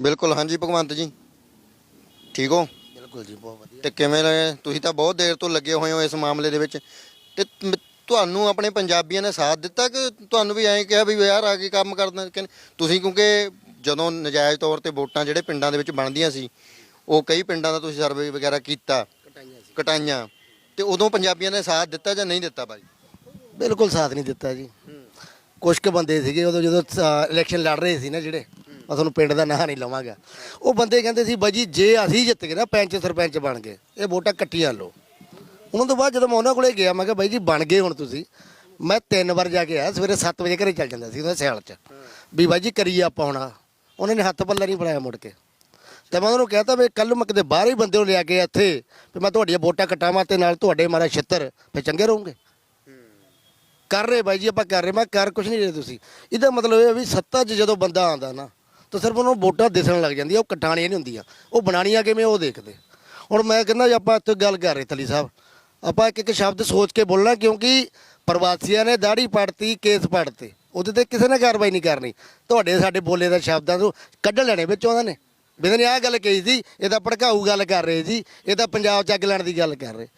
ਬਿਲਕੁਲ ਹਾਂਜੀ ਭਗਵੰਤ ਜੀ। ਠੀਕ ਹੋ? ਬਿਲਕੁਲ ਜੀ ਬਹੁਤ ਵਧੀਆ। ਤੇ ਕਿਵੇਂ ਰਹੇ ਤੁਸੀਂ ਤਾਂ ਬਹੁਤ ਦੇਰ ਤੋਂ ਲੱਗੇ ਹੋਏ ਹੋ ਇਸ ਮਾਮਲੇ ਦੇ ਵਿੱਚ। ਤੇ ਮ- ਤੁਹਾਨੂੰ ਆਪਣੇ ਪੰਜਾਬੀਆਂ ਨੇ ਸਾਥ ਦਿੱਤਾ ਕਿ ਤੁਹਾਨੂੰ ਵੀ ਐਂ ਕਿਹਾ ਵੀ ਯਾਰ ਆ ਕੇ ਕੰਮ ਕਰਦਾ ਕਿ ਤੁਸੀਂ ਕਿਉਂਕਿ ਜਦੋਂ ਨਜਾਇਜ਼ ਤੌਰ ਤੇ ਵੋਟਾਂ ਜਿਹੜੇ ਪਿੰਡਾਂ ਦੇ ਵਿੱਚ ਬਣਦੀਆਂ ਸੀ ਉਹ ਕਈ ਪਿੰਡਾਂ ਦਾ ਤੁਸੀਂ ਸਰਵੇ ਵਗੈਰਾ ਕੀਤਾ। ਕਟਾਈਆਂ ਸੀ। ਕਟਾਈਆਂ। ਤੇ ਉਦੋਂ ਪੰਜਾਬੀਆਂ ਨੇ ਸਾਥ ਦਿੱਤਾ ਜਾਂ ਨਹੀਂ ਦਿੱਤਾ ਬਾਈ? ਬਿਲਕੁਲ ਸਾਥ ਨਹੀਂ ਦਿੱਤਾ ਜੀ। ਕੁਝ ਕੁ ਬੰਦੇ ਸੀਗੇ ਉਦੋਂ ਜਦੋਂ ਇਲੈਕਸ਼ਨ ਲੜ ਰਹੇ ਸੀ ਨਾ ਜਿਹੜੇ। ਮੈਂ ਤੁਹਾਨੂੰ ਪਿੰਡ ਦਾ ਨਾਂ ਨਹੀਂ ਲਵਾਂਗਾ। ਉਹ ਬੰਦੇ ਕਹਿੰਦੇ ਸੀ ਬਾਜੀ ਜੇ ਅਸੀਂ ਜਿੱਤ ਗਏ ਨਾ, ਪੈਂਚ ਸਰਪੰਚ ਬਣ ਗਏ। ਇਹ ਵੋਟਾਂ ਕੱਟੀਆਂ ਲਓ। ਉਹਨਾਂ ਤੋਂ ਬਾਅਦ ਜਦੋਂ ਮੈਂ ਉਹਨਾਂ ਕੋਲੇ ਗਿਆ, ਮੈਂ ਕਿਹਾ, ਬਾਈ ਜੀ, ਬਣ ਗਏ ਹੁਣ ਤੁਸੀਂ। ਮੈਂ ਤਿੰਨ ਵਾਰ ਜਾ ਕੇ ਆਇਆ, ਸਵੇਰੇ 7 ਵਜੇ ਘਰੇ ਚੱਲ ਜਾਂਦਾ ਸੀ ਉਹਦਾ ਸਿਆਲ 'ਚ। ਵੀ ਬਾਈ ਜੀ, ਕਰੀਏ ਆਪਾਂ ਹੁਣ ਉਹਨਾਂ ਨੇ ਹੱਥ ਪੱਲਾ ਨਹੀਂ ਫੜਾਇਆ ਮੁੜ ਕੇ। ਤੇ ਮੈਂ ਉਹਨਾਂ ਨੂੰ ਕਹਤਾ, ਵੀ ਕੱਲ ਮੈਂ ਕਿਤੇ ਬਾਹਰ ਹੀ ਬੰਦੇ ਨੂੰ ਲਿਆ ਕੇ ਇੱਥੇ, ਵੀ ਮੈਂ ਤੁਹਾਡੀਆਂ ਵੋਟਾਂ ਕਟਾਵਾਂ ਤੇ ਨਾਲ ਤੁਹਾਡੇ ਮਾਰਾ ਛਿੱਤਰ ਫੇ ਚੰਗੇ ਰਹੋਗੇ। ਕਰ ਰਹੇ ਬਾਈ ਜੀ, ਆਪਾਂ ਕਰ ਰਹੇ। ਮੈਂ ਕਰ ਕੁਛ ਨਹੀਂ ਰਹੇ ਤੁਸੀਂ। ਇਹਦਾ ਮਤਲਬ ਇਹ ਹੈ ਵੀ ਸੱਤਾ 'ਚ ਜਦੋਂ ਬੰਦਾ ਆਉਂਦਾ ਨਾ ਤਾਂ ਸਿਰਫ ਉਹਨੂੰ ਵੋਟਾਂ ਦਿਸਣ ਲੱਗ ਜਾਂਦੀਆਂ, ਉਹ ਕਟਾਣੀਆਂ ਨਹੀਂ ਹੁੰਦੀਆਂ। ਉਹ ਬਣਾਣੀਆਂ ਕਿਵੇਂ, ਉਹ ਦੇਖਦੇ। ਹੁਣ ਮੈਂ ਕਹਿੰਦਾ ਜੀ, ਆਪਾਂ ਇੱਥੇ ਗੱਲ ਕਰ ਰਹੇ, ਤਲੀ ਸਾਹਿਬ। ਆਪਾਂ ਇੱਕ ਇੱਕ ਸ਼ਬਦ ਸੋਚ ਕੇ ਬੋਲਣਾ, ਕਿਉਂਕਿ ਪ੍ਰਵਾਸੀਆਂ ਨੇ ਦਾੜੀ ਪੜਤੀ, ਕੇਸ ਪੜਤੇ। ਉਹਦੇ ਤੇ ਕਿਸੇ ਨੇ ਕਾਰਵਾਈ ਨਹੀਂ ਕਰਨੀ। ਤੁਹਾਡੇ, ਸਾਡੇ ਬੋਲੇ ਦਾ ਸ਼ਬਦਾਂ ਤੋਂ ਕੱਢ ਲੈਣੇ ਵਿੱਚ ਉਹਨਾਂ ਨੇ। ਵੀ ਨੇ ਆਹ ਗੱਲ ਕਹੀ ਸੀ, ਇਹ ਤਾਂ ਭੜਕਾਊ ਗੱਲ ਕਰ ਰਹੇ ਜੀ, ਇਹ ਤਾਂ ਪੰਜਾਬ ਚ ਅੱਗ ਲੈਣ ਦੀ ਗੱਲ ਕਰ ਰਹੇ।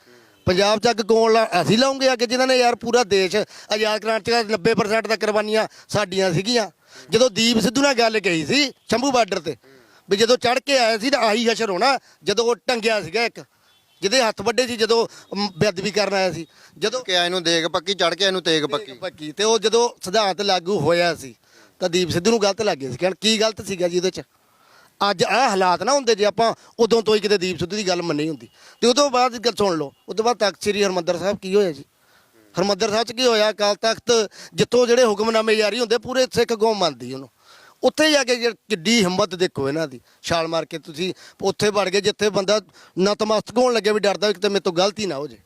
ਪੰਜਾਬ ਚ ਅੱਗ ਕੌਣ ਲਾ, ਅਸੀਂ ਲਾਉਂਗੇ ਅੱਗ ਜਿਨ੍ਹਾਂ ਨੇ ਯਾਰ ਪੂਰਾ ਦੇਸ਼ ਆਜ਼ਾਦ ਕਰਾਉਣ ਚ 90% ਦਾ ਕੁਰਬਾਨੀਆਂ ਸਾਡੀਆਂ ਸੀਗੀਆਂ। ਜਦੋਂ ਦੀਪ ਸਿੱਧੂ ਨਾਲ ਗੱਲ ਕਹੀ ਸੀ ਸ਼ੰਭੂ ਬਾਰਡਰ ਤੇ ਵੀ ਜਦੋਂ ਚੜ ਕੇ ਆਇਆ ਸੀ ਤਾਂ ਆਹੀ ਹਸ਼ਰ ਹੋਣਾ ਜਦੋਂ ਉਹ ਟੰਗਿਆ ਸੀਗਾ ਇੱਕ ਜਿਹਦੇ ਹੱਥ ਵੱਡੇ ਸੀ ਜਦੋਂ ਬੇਅਦਬੀ ਕਰਨ ਆਇਆ ਸੀ। ਜਦੋਂ ਕਿ ਇਹਨੂੰ ਦੇਖ ਪੱਕੀ ਚੜ ਕੇ ਇਹਨੂੰ ਤੇਗ ਪੱਕੀ। ਪੱਕੀ ਤੇ ਉਹ ਜਦੋਂ ਸਿਧਾਂਤ ਲਾਗੂ ਹੋਇਆ ਸੀ ਤਾਂ ਦੀਪ ਸਿੱਧੂ ਨੂੰ ਗਲਤ ਲੱਗੇ ਸੀ ਕਹਿਣ ਕੀ ਗਲਤ ਸੀਗਾ ਜੀ ਉਹਦੇ ਚ? ਅੱਜ ਆਹ ਹਾਲਾਤ ਨਾ ਹੁੰਦੇ ਜੇ ਆਪਾਂ ਉਦੋਂ ਤੋਂ ਹੀ ਕਿਤੇ ਦੀਪ ਸਿੱਧੂ ਦੀ ਗੱਲ ਮੰਨੀ ਹੁੰਦੀ। ਤੇ ਉਦੋਂ ਬਾਅਦ ਗੱਲ ਸੁਣ ਲਓ ਉਦੋਂ ਬਾਅਦ ਤਖਤ ਸ੍ਰੀ ਹਰਮੰਦਰ ਸਾਹਿਬ ਕੀ ਹੋਇਆ ਜੀ? ਹਰਮੰਦਰ ਸਾਹਿਬ ਚ ਕੀ ਹੋਇਆ? ਅਕਾਲ ਤਖਤ ਜਿੱਥੋਂ ਜਿਹੜੇ ਹੁਕਮਨਾਮੇ ਜਾਰੀ ਹੁੰਦੇ, ਪੂਰੇ ਸਿੱਖ ਕੌਮ ਮੰਨਦੀ ਉਹਨੂੰ। ਉੱਥੇ ਜਾ ਕੇ ਜੇ ਕਿੱਡੀ ਹਿੰਮਤ ਦੇਖੋ ਇਹਨਾਂ ਦੀ, ਛਾਲ ਮਾਰ ਕੇ ਤੁਸੀਂ, ਉੱਥੇ ਵੜ ਗਏ ਜਿੱਥੇ ਬੰਦਾ ਨਤਮਸਤਕ ਹੋਣ ਲੱਗੇ ਵੀ ਡਰਦਾ ਵੀ ਕਿਤੇ ਮੇਰੇ ਤੋਂ ਗਲਤੀ ਨਾ ਹੋ ਜੇ।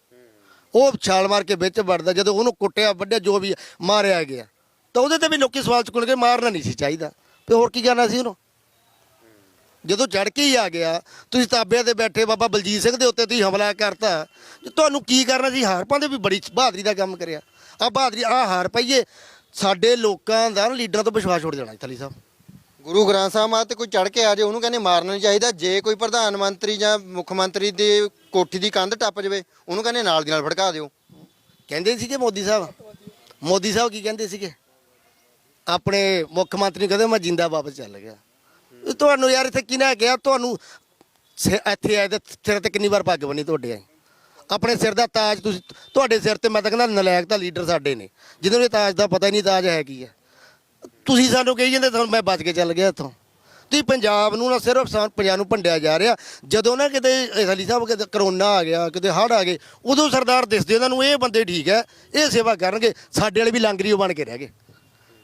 ਉਹ ਛਾਲ ਮਾਰ ਕੇ ਵਿੱਚ ਵੜਦਾ, ਜਦੋਂ ਉਹਨੂੰ ਕੁੱਟਿਆ, ਵੱਢਿਆ, ਜੋ ਵੀ ਮਾਰਿਆ ਗਿਆ। ਤਾਂ ਉਹਦੇ ਤੇ ਵੀ ਲੋਕੀ ਸਵਾਲ ਚੁੱਕਣਗੇ, ਮਾਰਨਾ ਨਹੀਂ ਸੀ ਚਾਹੀਦਾ। ਤੇ ਹੋਰ ਕੀ ਕਰਨਾ ਸੀ ਉਹਨੂੰ? ਜਦੋਂ ਚੜ ਕੇ ਹੀ ਆ ਗਿਆ ਤੁਸੀਂ ਤਾਬਿਆਂ ਤੇ ਬੈਠੇ ਬਾਬਾ ਬਲਜੀਤ ਸਿੰਘ ਦੇ ਉੱਤੇ ਤੁਸੀਂ ਹਮਲਾ ਕਰਤਾ। ਤੁਹਾਨੂੰ ਕੀ ਕਰਨਾ ਸੀ ਹਾਰ ਪਾਉਂਦੇ ਵੀ ਬੜੀ ਬਹਾਦਰੀ ਦਾ ਕੰਮ ਕਰਿਆ। ਆ ਬਹਾਦਰੀ ਆ ਹਾਰ ਪਈਏ। ਸਾਡੇ ਲੋਕਾਂ ਦਾ ਲੀਡਰਾਂ ਤੋਂ ਵਿਸ਼ਵਾਸ ਉੱਡ ਜਾਣਾ ਜੀ ਥਲੀ ਸਾਹਿਬ। ਗੁਰੂ ਗ੍ਰੰਥ ਸਾਹਿਬ ਮਾਤੇ ਤੇ ਕੋਈ ਚੜ ਕੇ ਆ ਜਾਏ ਉਹਨੂੰ ਕਹਿੰਦੇ ਮਾਰਨਾ ਨਹੀਂ ਚਾਹੀਦਾ। ਜੇ ਕੋਈ ਪ੍ਰਧਾਨ ਮੰਤਰੀ ਜਾਂ ਮੁੱਖ ਮੰਤਰੀ ਦੀ ਕੋਠੀ ਦੀ ਕੰਧ ਟੱਪ ਜਾਵੇ ਉਹਨੂੰ ਕਹਿੰਦੇ ਨਾਲ ਦੀ ਨਾਲ ਫੜਕਾ ਦਿਓ। ਕਹਿੰਦੇ ਸੀਗੇ ਮੋਦੀ ਸਾਹਿਬ? ਮੋਦੀ ਸਾਹਿਬ ਕੀ ਕਹਿੰਦੇ ਸੀਗੇ? ਆਪਣੇ ਮੁੱਖ ਮੰਤਰੀ ਕਹਿੰਦੇ ਮੈਂ ਜਿੰਦਾ ਵਾਪਸ ਚੱਲ ਗਿਆ। ਇਹ ਤੁਹਾਨੂੰ ਯਾਰ ਇੱਥੇ ਕਿਹਨੇ ਕਿਹਾ? ਤੁਹਾਨੂੰ ਸਿ- ਇੱਥੇ ਆਏ ਤੇ ਸਿਰ ਤੇ ਕਿੰਨੀ ਵਾਰ ਪੱਗ ਬੰਨੀ ਤੁਹਾਡੇ ਆਏ ਆਪਣੇ ਸਿਰ ਦਾ ਤਾਜ ਤੁਸੀਂ ਤੁਹਾਡੇ ਸਿਰ ਤੇ ਮੈਂ ਤਾਂ ਕਹਿੰਦਾ ਨਲਾਇਕ ਤਾਂ ਲੀਡਰ ਸਾਡੇ ਨੇ। ਜਿਹਨਾਂ ਨੂੰ ਇਹ ਤਾਜ ਦਾ ਪਤਾ ਹੀ ਨਹੀਂ, ਤਾਜ ਹੈ ਕੀ ਹੈ। ਤੁਸੀਂ ਸਾਨੂੰ ਕਹੀ ਜਾਂਦੇ, ਤੁਹਾਨੂੰ ਮੈਂ ਬਚ ਕੇ ਚੱਲ ਗਿਆ ਇੱਥੋਂ। ਤੁਸੀਂ ਪੰਜਾਬ ਨੂੰ ਨਾ ਸਿਰਫ ਸਾ- ਪੰਜਾਬ ਨੂੰ ਭੰਡਿਆ ਜਾ ਰਿਹਾ। ਜਦੋਂ ਨਾ ਕਿਤੇ ਇਹ ਅਲੀ ਸਾਹਿਬ ਕਿਤੇ ਕਰੋਨਾ ਆ ਗਿਆ, ਕਿਤੇ ਹੜ੍ਹ ਆ ਗਏ, ਉਦੋਂ ਸਰਦਾਰ ਦਿਸਦੇ ਉਹਨਾਂ ਨੂੰ ਇਹ ਬੰਦੇ ਠੀਕ ਹੈ, ਇਹ ਸੇਵਾ ਕਰਨਗੇ, ਸਾਡੇ ਵਾਲੇ ਵੀ ਲੰਗਰੀ ਲਾਂਗਰੀਓ ਬਣ ਕੇ ਰਹਿ ਗਏ।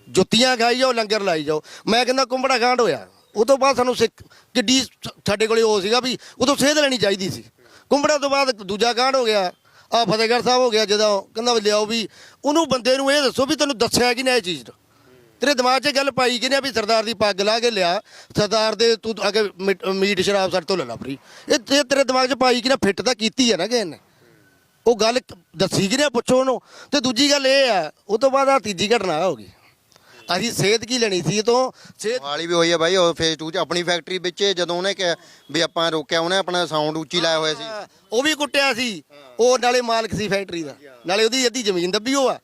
ਜੁੱਤੀਆਂ ਖਾਈ ਜਾਓ, ਲੰਗਰ ਲਾਈ ਜਾਓ। ਮੈਂ ਕਹਿੰਦਾ ਕੁੰਬੜਾ ਕਾਂਡ ਹੋਇਆ। ਉਹ ਤੋਂ ਬਾਅਦ ਸਾਨੂੰ ਸਿੱਖ ਕਿੱਡੀ ਸ- ਸਾਡੇ ਕੋਲੇ ਉਹ ਸੀਗਾ ਵੀ ਉਦੋਂ ਸੇਧ ਲੈਣੀ ਚਾਹੀਦੀ ਸੀ। ਕੁੰਬੜਾ ਤੋਂ ਬਾਅਦ ਦੂਜਾ ਕਾਂਡ ਹੋ ਗਿਆ ਆ ਫਤਿਹਗੜ੍ਹ ਸਾਹਿਬ ਹੋ ਗਿਆ, ਜਦੋਂ ਕਹਿੰਦਾ ਵੀ ਲਿਆਓ ਵੀ ਉਹਨੂੰ ਬੰਦੇ ਨੂੰ ਇਹ ਦੱਸੋ ਵੀ ਤੈਨੂੰ ਦੱਸਿਆ ਕਿ ਨਹੀਂ ਇਹ ਚੀਜ਼ ਤੇਰੇ ਦਿਮਾਗ 'ਚ ਗੱਲ ਪਾਈ ਕਿ ਨਹੀਂ ਵੀ ਸਰਦਾਰ ਦੀ ਪੱਗ ਲਾ ਕੇ ਲਿਆ, ਸਰਦਾਰ ਦੇ ਤੂੰ ਅੱਗੇ ਮੀਟ ਸ਼ਰਾਬ ਸਾਡੇ ਤੋਂ ਲੈ ਲਾ ਫਰੀ। ਇਹ ਤੇਰੇ ਦਿਮਾਗ 'ਚ ਪਾਈ ਕਿ ਨਾ ਫਿੱਟ ਤਾਂ ਕੀਤੀ ਹੈ ਨਾ ਕਿਸੇ ਨੇ। ਉਹ ਗੱਲ ਦੱਸੀ ਕਿ ਨਹੀਂ ਪੁੱਛੋ ਉਹਨੂੰ। ਤੇ ਦੂਜੀ ਗੱਲ ਇਹ ਆ, ਉਹ ਤੋਂ ਬਾਅਦ ਆ ਤੀਜੀ ਘਟਨਾ ਹੋ ਗਈ। ਅਸੀਂ ਸਿਹਤ ਕੀ ਲੈਣੀ ਸੀ ਇਹ ਤੋਂ? ਸਿਹਤ ਵਾਲੀ ਵੀ ਹੋਈ ਹੈ ਬਾਈ ਉਹ ਫੇਸ 2 ਚ ਆਪਣੀ ਫੈਕਟਰੀ ਵਿੱਚ ਜਦੋਂ ਉਹਨੇ ਕਿਹਾ ਵੀ ਆਪਾਂ ਰੋਕਿਆ ਉਹਨੇ ਆਪਣਾ ਸਾਊਂਡ ਉੱਚੀ ਲਾਇਆ ਹੋਇਆ ਸੀ। ਉਹ ਵੀ ਕੁੱਟਿਆ ਸੀ। ਉਹ ਨਾਲੇ ਮਾਲਕ ਸੀ ਫੈਕਟਰੀ ਦਾ। ਨਾਲੇ ਉਹਦੀ ਅੱਧੀ ਜ਼ਮੀਨ ਦੱਬੀ ਉਹ ਆ।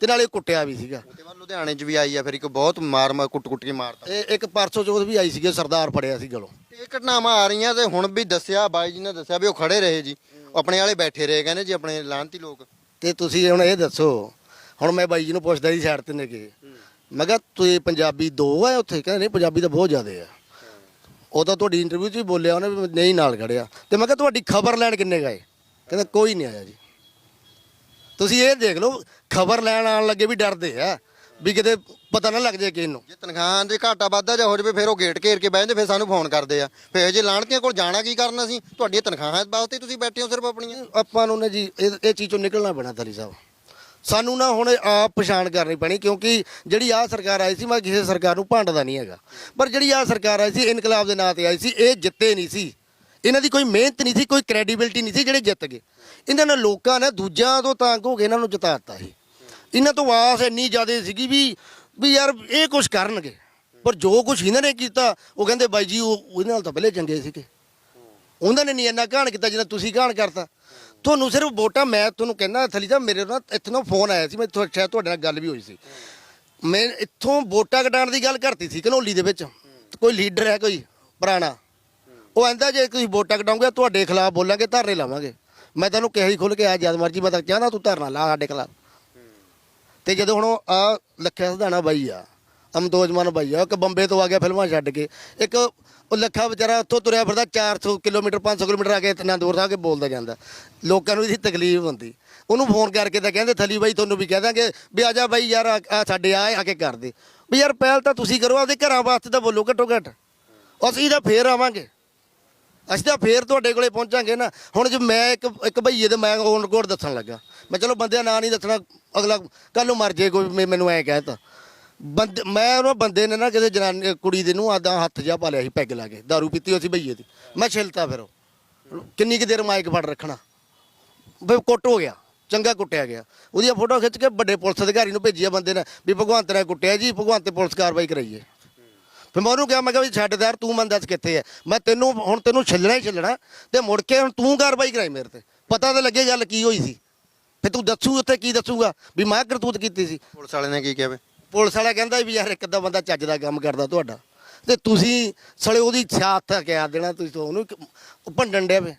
ਤੇ ਨਾਲੇ ਕੁੱਟਿਆ ਵੀ ਸੀਗਾ। ਉਹਦੇ ਬਾਅਦ ਲੁਧਿਆਣੇ 'ਚ ਵੀ ਆਈ ਆ ਫਿਰ ਇੱਕ ਬਹੁਤ ਮਾਰ ਮਾਰ ਕੁੱਟ ਕੁੱਟ ਕੇ ਮਾਰਤਾ। ਇਹ ਇੱਕ ਪਰਸੋਂ ਚੌਥ ਵੀ ਆਈ ਸੀਗੇ ਸਰਦਾਰ ਫੜਿਆ ਸੀ ਗਲੋਂ। ਇਹ ਘਟਨਾਵਾਂ ਆ ਰਹੀਆਂ ਤੇ ਹੁਣ ਵੀ ਦੱਸਿਆ ਬਾਈ ਜੀ ਨੇ ਦੱਸਿਆ ਵੀ ਉਹ ਖੜੇ ਰਹੇ ਜੀ। ਆਪਣੇ ਵਾਲੇ ਬੈਠੇ ਰਹੇ ਕਹਿੰਦੇ ਜੀ ਆਪਣੇ ਲਾਂਤੀ ਲੋਕ। ਤੇ ਤੁਸੀਂ ਹੁਣ ਇਹ ਦੱਸੋ ਹੁਣ ਮੈਂ ਬਾਈ ਜੀ ਨੂੰ ਪੁੱਛਦਾ ਸੀ ਸਾਈਡ ਤੇ ਨੇ ਕਿ ਮੈਂ ਕਿਹਾ ਤੁਸੀਂ ਪੰਜਾਬੀ ਦੋ ਆ ਉੱਥੇ? ਕਹਿੰਦੇ ਨਹੀਂ ਪੰਜਾਬੀ ਤਾਂ ਬਹੁਤ ਜ਼ਿਆਦੇ ਆ। ਉਹ ਤਾਂ ਤੁਹਾਡੀ ਇੰਟਰਵਿਊ 'ਚ ਵੀ ਬੋਲਿਆ ਉਹਨੇ ਵੀ ਨਹੀਂ ਨਾਲ ਖੜਿਆ। ਤੇ ਮੈਂ ਕਿਹਾ ਤੁਹਾਡੀ ਖਬਰ ਲੈਣ ਕਿੰਨੇ ਗਏ? ਕਹਿੰਦਾ ਕੋਈ ਨਹੀਂ ਆਇਆ ਜੀ। ਤੁਸੀਂ ਇਹ ਦੇਖ ਲਓ ਖਬਰ ਲੈਣ ਆਣ ਲੱਗੇ ਵੀ ਡਰਦੇ ਆ ਵੀ ਕਿਤੇ ਪਤਾ ਨਾ ਲੱਗ ਜਾਏ ਕਿਸੇ ਨੂੰ। ਜੇ ਤਨਖਾਹਾਂ ਦੇ ਘਾਟਾ ਵਾਧਾ ਜਾਂ ਹੋ ਜਾਵੇ ਫਿਰ ਉਹ ਗੇਟ ਘੇਰ ਕੇ ਬਹਿੰਦੇ ਫਿਰ ਸਾਨੂੰ ਫੋਨ ਕਰਦੇ ਆ। ਫਿਰ ਜੇ ਲਾਣਤੀਆਂ ਕੋਲ ਜਾਣਾ ਕੀ ਕਰਨਾ ਸੀ ਤੁਹਾਡੀਆਂ ਤਨਖਾਹਾਂ ਵਾਸਤੇ ਤੁਸੀਂ ਬੈਠੇ ਹੋ ਸਿਰਫ ਆਪਣੀਆਂ। ਆਪਾਂ ਨੂੰ ਨਾ ਜੀ ਇਹ ਇਹ ਚੀਜ਼ ਚੋਂ ਨਿਕਲਣਾ ਪੈਣਾ ਤਲੀ ਸਾਹਿਬ। ਸਾਨੂੰ ਨਾ ਹੁਣ ਆਪ ਪਛਾਣ ਕਰਨੀ ਪੈਣੀ, ਕਿਉਂਕਿ ਜਿਹੜੀ ਆਹ ਸਰਕਾਰ ਆਈ ਸੀ, ਮੈਂ ਕਿਸੇ ਸਰਕਾਰ ਨੂੰ ਭਾਂਡਦਾ ਨਹੀਂ ਹੈਗਾ। ਪਰ ਜਿਹੜੀ ਆਹ ਸਰਕਾਰ ਆਈ ਸੀ, ਇਨਕਲਾਬ ਦੇ ਨਾਂ ਤੇ ਆਈ ਸੀ, ਇਹ ਜਿੱਤੇ ਨਹੀਂ ਸੀ। ਇਹਨਾਂ ਦੀ ਕੋਈ ਮਿਹਨਤ ਨਹੀਂ ਸੀ, ਕੋਈ ਕ੍ਰੈਡੀਬਿਲਟੀ ਨਹੀਂ ਸੀ ਜਿਹੜੇ ਜਿੱਤ ਗਏ। ਇਹਨਾਂ ਨੇ ਲੋਕਾਂ ਨੇ ਦੂਜਿਆਂ ਤੋਂ ਤੰਗ ਹੋ ਕੇ ਇਹਨਾਂ ਨੂੰ ਜਿਤਾ ਦਿੱਤਾ ਸੀ। ਇਹਨਾਂ ਤੋਂ ਆਸ ਇੰਨੀ ਜ਼ਿਆਦਾ ਸੀਗੀ ਵੀ ਵੀ ਯਾਰ ਇਹ ਕੁਝ ਕਰਨਗੇ। ਪਰ ਜੋ ਕੁਝ ਇਹਨਾਂ ਨੇ ਕੀਤਾ, ਉਹ ਕਹਿੰਦੇ ਬਾਈ ਜੀ, ਉਹ ਉਹਦੇ ਨਾਲ ਤਾਂ ਪਹਿਲੇ ਚੰਗੇ ਸੀਗੇ। ਉਹਨਾਂ ਨੇ ਨਹੀਂ ਇੰਨਾ ਘਾਣ ਕੀਤਾ ਜਿੰਨਾ ਤੁਸੀਂ ਘਾਣ ਕਰਤਾ। ਤੁਹਾਨੂੰ ਸਿਰਫ ਵੋਟਾਂ, ਮੈਂ ਤੁਹਾਨੂੰ ਕਹਿੰਦਾ ਥਲੀ ਦਾ ਮੇਰੇ ਨਾਲ ਇੱਥੇ ਇੱਥੋਂ ਫੋਨ ਆਇਆ ਸੀ, ਮੈਂ ਤੁਹਾ- ਸ਼ਾਇਦ ਤੁਹਾਡੇ ਨਾਲ ਗੱਲ ਵੀ ਹੋਈ ਸੀ। ਮੈਂ ਇੱਥੋਂ ਵੋਟਾਂ ਕਟਾਉਣ ਦੀ ਗੱਲ ਕਰਤੀ ਸੀ ਘਨੋਲੀ ਦੇ ਵਿੱਚ। ਕੋਈ ਲੀਡਰ ਹੈ, ਕੋਈ ਪੁਰਾਣਾ। ਉਹ ਆਂਦਾ ਜੇ ਤੁਸੀਂ ਵੋਟਾਂ ਕਟਾਉਂਗੇ ਤੁਹਾਡੇ ਖਿਲਾਫ ਬੋਲਾਂਗੇ, ਧਰਨੇ ਲਾਵਾਂਗੇ। ਮੈਂ ਤੈਨੂੰ ਕਿਹਾ ਹੀ ਖੁੱਲ ਕੇ, ਆ ਜਦ ਮਰਜ਼ੀ ਮੈਂ ਤਾਂ ਚਾਹਦਾ ਤੂੰ ਧਰਨਾ ਲਾ ਸਾਡੇ ਖਿਲਾਫ। ਤੇ ਜਦੋਂ ਹੁਣ ਆ ਲੱਖਿਆ ਸਧਾਣਾ ਬਾਈ ਆ ਅਮਦੋਜਮਨ ਬਾਈ ਆ, ਇੱਕ ਬੰਬੇ ਤੋਂ ਆ ਗਿਆ ਫਿਲਮਾਂ ਛੱਡ ਕੇ। ਇੱਕ ਉਹ ਲੱਖਾ ਵਿਚਾਰਾ ਉੱਥੋਂ ਤੁਰਿਆ ਫਿਰਦਾ 400 ਕਿਲੋਮੀਟਰ 500 ਕਿਲੋਮੀਟਰ ਆ ਕੇ ਅਨੰਦਪੁਰ ਸਾਹਿਬ ਕੇ ਬੋਲਦਾ ਜਾਂਦਾ। ਲੋਕਾਂ ਨੂੰ ਇਹਦੀ ਤਕਲੀਫ ਹੁੰਦੀ। ਉਹਨੂੰ ਫੋਨ ਕਰਕੇ ਤਾਂ ਕਹਿੰਦੇ, ਥਲੀ ਬਾਈ, ਤੁਹਾਨੂੰ ਵੀ ਕਹਿ ਦਾਂਗੇ ਵੀ ਆ ਜਾ ਬਾਈ ਯਾਰ, ਆ ਸਾਡੇ ਆ ਆ ਕੇ ਕਰ ਦੇ ਵੀ ਯਾਰ ਪਹਿਲ ਤਾਂ ਤੁਸੀਂ ਕਰੋ, ਆਪਦੇ ਘਰਾਂ ਵਾਸਤੇ ਤਾਂ ਬੋਲੋ ਘੱਟੋ ਘੱਟ। ਅਸੀਂ ਤਾਂ ਫੇਰ ਆਵਾਂਗੇ। ਅਸੀਂ ਤਾਂ ਫੇਰ ਤੁਹਾਡੇ ਕੋਲੇ ਪਹੁੰਚਾਂਗੇ ਨਾ। ਹੁਣ ਜੇ ਮੈਂ ਇੱਕ ਇੱਕ ਭਈਏ ਦੇ ਮੈਂ ਔਨ ਰਿਕਾਰਡ ਦੱਸਣ ਲੱਗਾ। ਮੈਂ ਚਲੋ ਬੰਦੇ ਦਾ ਨਾਂ ਨਹੀਂ ਦੱਸਣਾ, ਅਗਲਾ ਕੱਲ ਨੂੰ ਮਰ ਜੇ ਕੋਈ, ਮੈ- ਮੈਨੂੰ ਐ ਕਹਿਤਾ ਬੰਦੇ ਮੈਂ ਉਹ ਬੰਦੇ ਨੇ ਨਾ ਕਿਤੇ ਜਨਾਨੀ ਕੁੜੀ ਦੇ ਨੂੰ ਆਦਾ ਹੱਥ ਜਾ ਪਾ ਲਿਆ ਸੀ, ਪੈਗ ਲਾ ਕੇ। दारू ਪੀਤੀ ਹੋਈ ਸੀ ਬਈਏ ਦੀ। ਮੈਂ ਛਿਲਤਾ ਫਿਰ ਉਹ। ਕਿੰਨੀ ਕੁ ਦੇਰ ਮਾਈਕ ਫੜ ਰੱਖਣਾ? ਵੀ ਕੁੱਟ ਹੋ ਗਿਆ। ਚੰਗਾ ਕੁੱਟਿਆ ਗਿਆ। ਉਹਦੀਆਂ ਫੋਟੋ ਖਿੱਚ ਕੇ ਵੱਡੇ ਪੁਲਿਸ ਅਧਿਕਾਰੀ ਨੂੰ ਭੇਜਿਆ ਬੰਦੇ ਨੇ ਵੀ ਭਗਵੰਤ ਨੇ ਕੁੱਟਿਆ ਜੀ, ਭਗਵੰਤ ਤੇ ਪੁਲਿਸ ਕਾਰਵਾਈ ਕਰਾਈਏ। ਫਿਰ ਮੈਂ ਉਹਨੂੰ ਕਿਹਾ, ਮੈਂ ਕਿਹਾ ਵੀ ਛੱਡ ਦੇ ਯਾਰ, ਤੂੰ ਮਨ ਦੱਸ ਕਿੱਥੇ ਹੈ। ਮੈਂ ਤੈਨੂੰ ਹੁਣ ਤੈਨੂੰ ਛੱਲਣਾ ਹੀ ਛੱਲਣਾ। ਤੇ ਮੁੜ ਕੇ ਹੁਣ ਤੂੰ ਕਾਰਵਾਈ ਕਰਾਈ ਮੇਰੇ ਤੇ। ਪਤਾ ਤਾਂ ਲੱਗੇ ਗੱਲ ਕੀ ਹੋਈ ਸੀ। ਫਿਰ ਤੂੰ ਦੱਸੂ ਉੱਥੇ ਕੀ ਦੱਸੂਗਾ? ਵੀ ਮੈਂ ਕਰਤੂਤ ਕੀਤੀ ਸੀ। ਪੁਲਿਸ ਵਾਲੇ ਨੇ ਕੀ ਕਿਹਾ ਵੇ? ਪੁਲਿਸ ਵਾਲਾ ਕਹਿੰਦਾ ਵੀ ਯਾਰ ਇੱਕ ਅੱਧਾ ਬੰਦਾ ਚੱਜ ਦਾ ਕੰਮ ਕਰਦਾ ਤੁਹਾਡਾ। ਤੇ ਤੁਸੀਂ ਸਲੇ ਉਹਦੀ ਸਾਥ ਕਿਆ ਦੇਣਾ ਤੁਸੀਂ ਤਾਂ ਉਹਨੂੰ ਭੰਡਣ ਡਿਆ ਵੇ।